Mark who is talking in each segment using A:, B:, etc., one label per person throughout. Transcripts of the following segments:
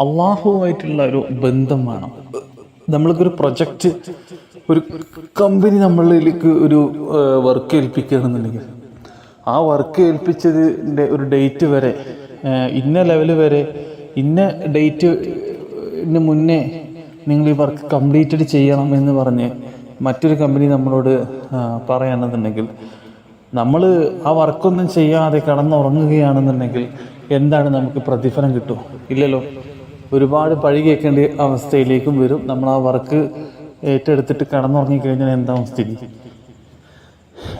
A: അള്ളാഹുവായിട്ടുള്ള ഒരു ബന്ധം വേണം. നമ്മൾക്കൊരു പ്രൊജക്റ്റ് ഒരു കമ്പനി നമ്മളിലേക്ക് ഒരു വർക്ക് ഏൽപ്പിക്കുകയാണെന്നുണ്ടെങ്കിൽ ആ വർക്ക് ഏൽപ്പിച്ചതിന്റെ ഒരു ഡേറ്റ് വരെ ഇന്ന ലെവൽ വരെ ഇന്ന ഡേറ്റ് മുന്നേ നിങ്ങൾ ഈ വർക്ക് കംപ്ലീറ്റഡ് ചെയ്യണം എന്ന് പറഞ്ഞ് മറ്റൊരു കമ്പനി നമ്മളോട് പറയുകയാണെന്നുണ്ടെങ്കിൽ നമ്മൾ ആ വർക്കൊന്നും ചെയ്യാതെ കിടന്നുറങ്ങുകയാണെന്നുണ്ടെങ്കിൽ എന്താണ് നമുക്ക് പ്രതിഫലം കിട്ടും ഇല്ലല്ലോ. ഒരുപാട് പഴി കേൾക്കേണ്ട അവസ്ഥയിലേക്കും വരും. നമ്മൾ ആ വർക്ക് ഏറ്റെടുത്തിട്ട് കടന്നുറങ്ങിക്കഴിഞ്ഞാൽ എന്താവും സ്ഥിതി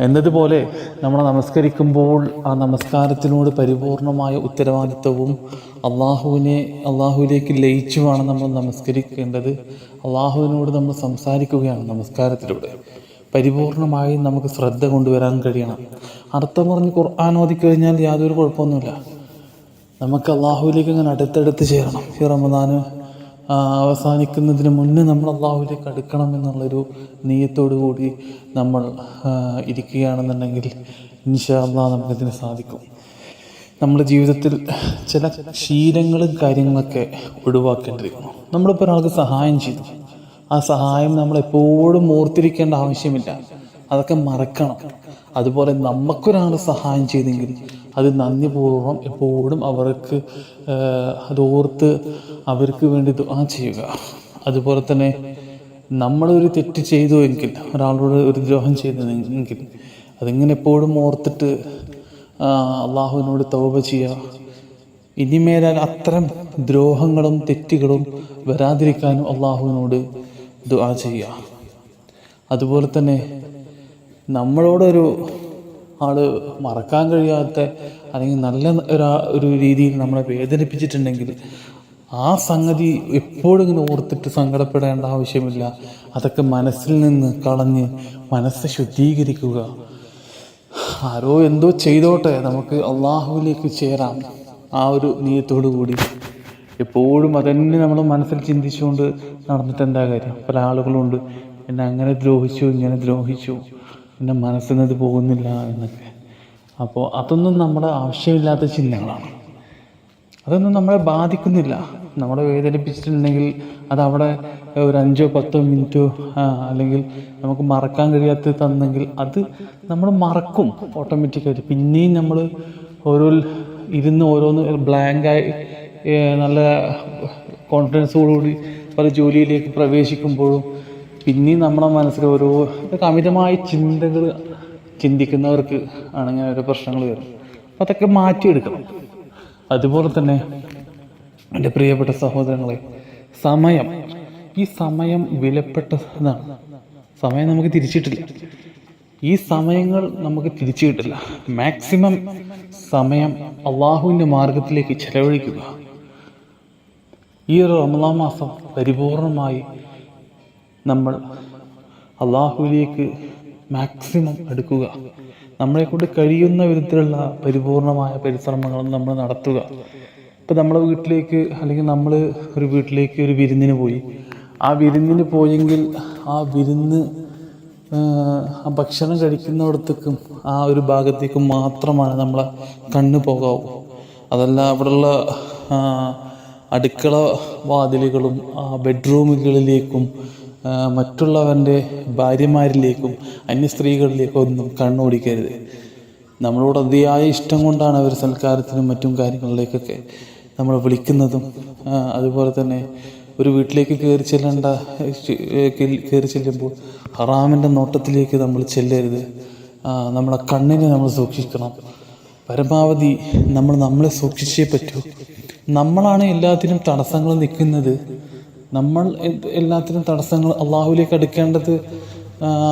A: എന്നതുപോലെ നമ്മൾ നമസ്കരിക്കുമ്പോൾ ആ നമസ്കാരത്തിനോട് പരിപൂർണമായ ഉത്തരവാദിത്വവും അള്ളാഹുവിനെ അള്ളാഹുവിലേക്ക് ലയിച്ചു വേണം നമ്മൾ നമസ്കരിക്കേണ്ടത്. അള്ളാഹുവിനോട് നമ്മൾ സംസാരിക്കുകയാണ് നമസ്കാരത്തിലൂടെ. പരിപൂർണമായി നമുക്ക് ശ്രദ്ധ കൊണ്ടുവരാൻ കഴിയണം. അർത്ഥം പറഞ്ഞ് ഖുർആൻ ഓതിക്കഴിഞ്ഞാൽ യാതൊരു കുഴപ്പമൊന്നുമില്ല. നമുക്ക് അള്ളാഹുവിലേക്ക് ഇങ്ങനെ അടുത്തടുത്ത് ചേരണം. ഈ റമദാന് അവസാനിക്കുന്നതിന് മുന്നേ നമ്മൾ അള്ളാഹുവിലേക്ക് അടുക്കണം എന്നുള്ളൊരു നീയത്തോടു കൂടി നമ്മൾ ഇരിക്കുകയാണെന്നുണ്ടെങ്കിൽ ഇൻഷാ അള്ളാഹ് നമുക്കതിന് സാധിക്കും. നമ്മുടെ ജീവിതത്തിൽ ചില ശീലങ്ങളും കാര്യങ്ങളൊക്കെ ഒഴിവാക്കേണ്ടിയിരിക്കുന്നു. നമ്മളിപ്പോൾ ഒരാൾക്ക് സഹായം ചെയ്തു. ആ സഹായം നമ്മൾ എപ്പോഴും ഓർത്തിരിക്കേണ്ട ആവശ്യമില്ല. അതൊക്കെ മറക്കണം. അതുപോലെ നമുക്കൊരാൾ സഹായം ചെയ്തെങ്കിൽ അത് നന്ദിപൂർവം എപ്പോഴും അവർക്ക് അതോർത്ത് അവർക്ക് വേണ്ടി ദുആ ചെയ്യുക. അതുപോലെ തന്നെ നമ്മളൊരു തെറ്റ് ചെയ്തു എങ്കിൽ ഒരാളോട് ഒരു ദ്രോഹം ചെയ്തതെങ്കിൽ അതിങ്ങനെ എപ്പോഴും ഓർത്തിട്ട് അള്ളാഹുവിനോട് തൗബ ചെയ്യുക. ഇനിമേലാൽ അത്തരം ദ്രോഹങ്ങളും തെറ്റുകളും വരാതിരിക്കാനും അള്ളാഹുവിനോട് ദുആ ചെയ്യുക. അതുപോലെ തന്നെ നമ്മളോടൊരു ആൾ മറക്കാൻ കഴിയാത്ത അല്ലെങ്കിൽ നല്ല ഒരാ ഒരു രീതിയിൽ നമ്മളെ വേദനിപ്പിച്ചിട്ടുണ്ടെങ്കിൽ ആ സംഗതി എപ്പോഴും ഇങ്ങനെ ഓർത്തിട്ട് സങ്കടപ്പെടേണ്ട ആവശ്യമില്ല. അതൊക്കെ മനസ്സിൽ നിന്ന് കളഞ്ഞ് മനസ്സ് ശുദ്ധീകരിക്കുക. ആരോ എന്തോ ചെയ്തോട്ടെ നമുക്ക് അള്ളാഹുവിലേക്ക് ചേരാം ആ ഒരു നീയത്തോടു കൂടി. എപ്പോഴും അതന്നെ നമ്മൾ മനസ്സിൽ ചിന്തിച്ചുകൊണ്ട് നടന്നിട്ട് എന്താ കാര്യം? പല ആളുകളുണ്ട്. എന്നെ അങ്ങനെ ദ്രോഹിച്ചു ഇങ്ങനെ ദ്രോഹിച്ചു. എന്റെ മനസ്സിൽ നിന്ന് പോകുന്നില്ല എന്നൊക്കെ. അപ്പോൾ അതൊന്നും നമ്മുടെ ആവശ്യമില്ലാത്ത ചിന്തകളാണ് അതൊന്നും നമ്മളെ ബാധിക്കുന്നില്ല. നമ്മളെ വേദനിപ്പിച്ചിട്ടുണ്ടെങ്കിൽ അതവിടെ ഒരു അഞ്ചോ പത്തോ മിനിറ്റോ അല്ലെങ്കിൽ നമുക്ക് മറക്കാൻ കഴിയാത്ത തന്നെങ്കിൽ അത് നമ്മൾ മറക്കും ഓട്ടോമാറ്റിക്കായിട്ട് പിന്നെയും നമ്മൾ ഓരോ ഇരുന്ന് ഓരോന്ന് ബ്ലാങ്കായി നല്ല കോൺഫിഡൻസോടുകൂടി പല ജോലിയിലേക്ക് പ്രവേശിക്കുമ്പോഴും പിന്നെയും നമ്മുടെ മനസ്സിൽ ഓരോ അമിതമായ ചിന്തകൾ ചിന്തിക്കുന്നവർക്ക് ആണ് ഓരോ പ്രശ്നങ്ങൾ വരും. അപ്പം അതൊക്കെ മാറ്റിയെടുക്കണം. അതുപോലെ തന്നെ എന്റെ പ്രിയപ്പെട്ട സഹോദരങ്ങളെ സമയം. ഈ സമയം വിലപ്പെട്ടതാണ്. സമയം നമുക്ക് തിരിച്ചിട്ടില്ല. ഈ സമയങ്ങൾ നമുക്ക് തിരിച്ചു കിട്ടില്ല മാക്സിമം സമയം അള്ളാഹുവിന്റെ മാർഗത്തിലേക്ക് ചെലവഴിക്കുക. ഈ ഒരു റമലാ മാസം പരിപൂർണമായി നമ്മൾ അള്ളാഹുവിലേക്ക് മാക്സിമം എടുക്കുക നമ്മളെ കൊണ്ട് കഴിയുന്ന വിധത്തിലുള്ള പരിപൂർണമായ പരിശ്രമങ്ങൾ നമ്മൾ നടത്തുക. ഇപ്പം നമ്മളെ വീട്ടിലേക്ക് അല്ലെങ്കിൽ നമ്മൾ ഒരു വീട്ടിലേക്ക് ഒരു വിരുന്നിന് പോയി. ആ വിരുന്നിന് പോയെങ്കിൽ ആ വിരുന്ന് ആ ഭക്ഷണം കഴിക്കുന്നിടത്തേക്കും ആ ഒരു ഭാഗത്തേക്കും മാത്രമാണ് നമ്മളെ കണ്ണ് പോകാവൂ. അതല്ല അവിടെയുള്ള അടുക്കള വാതിലുകളും ആ ബെഡ്റൂമുകളിലേക്കും മറ്റുള്ളവന്റെ ഭാര്യമാരിലേക്കും അന്യ സ്ത്രീകളിലേക്കും ഒന്നും കണ്ണോടിക്കരുത് നമ്മളോട് അതിയായ ഇഷ്ടം കൊണ്ടാണ് അവർ സൽക്കാരത്തിനും മറ്റും കാര്യങ്ങളിലേക്കൊക്കെ നമ്മൾ വിളിക്കുന്നതും അതുപോലെ തന്നെ ഒരു വീട്ടിലേക്ക് കയറി ചെല്ലേണ്ട കയറി ചെല്ലുമ്പോൾ ഹറാമിന്റെ നോട്ടത്തിലേക്ക് നമ്മൾ ചെല്ലരുത്. നമ്മളെ കണ്ണിനെ നമ്മൾ സൂക്ഷിക്കണം. പരമാവധി നമ്മൾ നമ്മളെ സൂക്ഷിച്ചേ പറ്റൂ. നമ്മളാണ് എല്ലാത്തിനും തടസ്സങ്ങൾ നിൽക്കുന്നത്. നമ്മൾ എല്ലാത്തിനും തടസ്സങ്ങൾ അള്ളാഹുലേക്ക് അടുക്കേണ്ടത്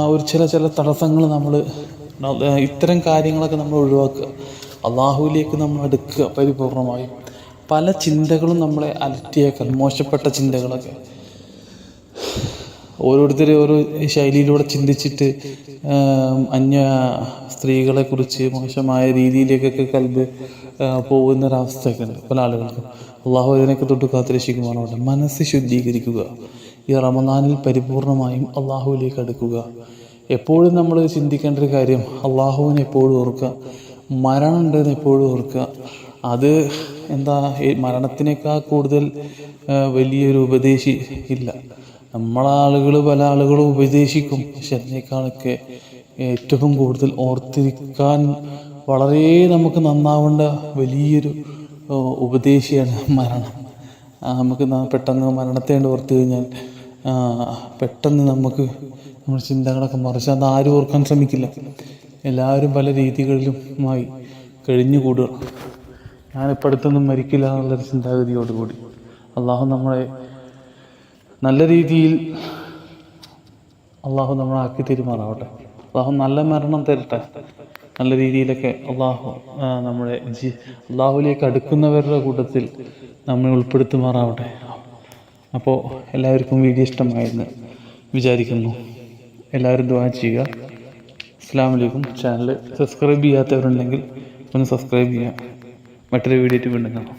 A: ഒരു ചില ചില തടസ്സങ്ങൾ നമ്മൾ ഇത്തരം കാര്യങ്ങളൊക്കെ നമ്മൾ ഒഴിവാക്കുക. അള്ളാഹുവിലേക്ക് നമ്മൾ അടുക്കുക പരിപൂർണമായും. പല ചിന്തകളും നമ്മളെ അലറ്റിയേക്കാൻ മോശപ്പെട്ട ചിന്തകളൊക്കെ. ഓരോരുത്തർ ഓരോ ശൈലിയിലൂടെ ചിന്തിച്ചിട്ട് അന്യ സ്ത്രീകളെക്കുറിച്ച് മോശമായ രീതിയിലേക്കൊക്കെ കൽബ് പോകുന്ന ഒരവസ്ഥയൊക്കെ ഉണ്ട് പല ആളുകൾക്കും. അള്ളാഹു അതിനൊക്കെ തൊട്ട് കാത്തിരക്ഷിക്കുമാറാവട്ടെ. മനസ്സ് ശുദ്ധീകരിക്കുക. ഈ റമദാനിൽ പരിപൂർണമായും അള്ളാഹുവിലേക്ക് അടുക്കുക. എപ്പോഴും നമ്മൾ ചിന്തിക്കേണ്ട ഒരു കാര്യം അള്ളാഹുവിനെ എപ്പോഴും ഓർക്കുക. മരണം ഉണ്ടെന്ന് എപ്പോഴും ഓർക്കുക. അത് എന്താ മരണത്തിനേക്കാൾ കൂടുതൽ വലിയൊരു ഉപദേശി ഇല്ല. നമ്മളാളുകൾ പല ആളുകളും ഉപദേശിക്കും. പക്ഷെ അതിനേക്കാളൊക്കെ ഏറ്റവും കൂടുതൽ ഓർത്തിരിക്കാൻ വളരെ നമുക്ക് നന്നാവേണ്ട വലിയൊരു ഉപദേശിയാണ് മരണം. നമുക്ക് പെട്ടെന്ന് മരണത്തെ ഓർത്ത് കഴിഞ്ഞാൽ പെട്ടെന്ന് നമുക്ക് നമ്മുടെ ചിന്തകളൊക്കെ മറിച്ച് അത് ആരും ഓർക്കാൻ ശ്രമിക്കില്ല. എല്ലാവരും പല രീതികളിലുമായി കഴിഞ്ഞുകൂടുക. ഞാനിപ്പോൾ അടുത്തൊന്നും മരിക്കില്ല എന്നുള്ളൊരു ചിന്താഗതിയോടുകൂടി. അള്ളാഹു നമ്മളെ നല്ല രീതിയിൽ അള്ളാഹു നമ്മളെ ആക്കി അള്ളാഹു നല്ല മരണം തരട്ടെ. നല്ല രീതിയിലൊക്കെ അള്ളാഹു നമ്മുടെ ജി അള്ളാഹുലേക്ക് അടുക്കുന്നവരുടെ കൂട്ടത്തിൽ നമ്മെ ഉൾപ്പെടുത്തുമാറാവട്ടെ. അപ്പോൾ എല്ലാവർക്കും വീഡിയോ ഇഷ്ടമായെന്ന് വിചാരിക്കുന്നു. എല്ലാവരും ദ്വാ ചെയ്യുക. അസ്സാം വലൈക്കും ചാനൽ സബ്സ്ക്രൈബ് ചെയ്യാത്തവരുണ്ടെങ്കിൽ ഒന്ന് സബ്സ്ക്രൈബ് ചെയ്യാം മറ്റൊരു വീഡിയോ വീണ്ടും കാണാം.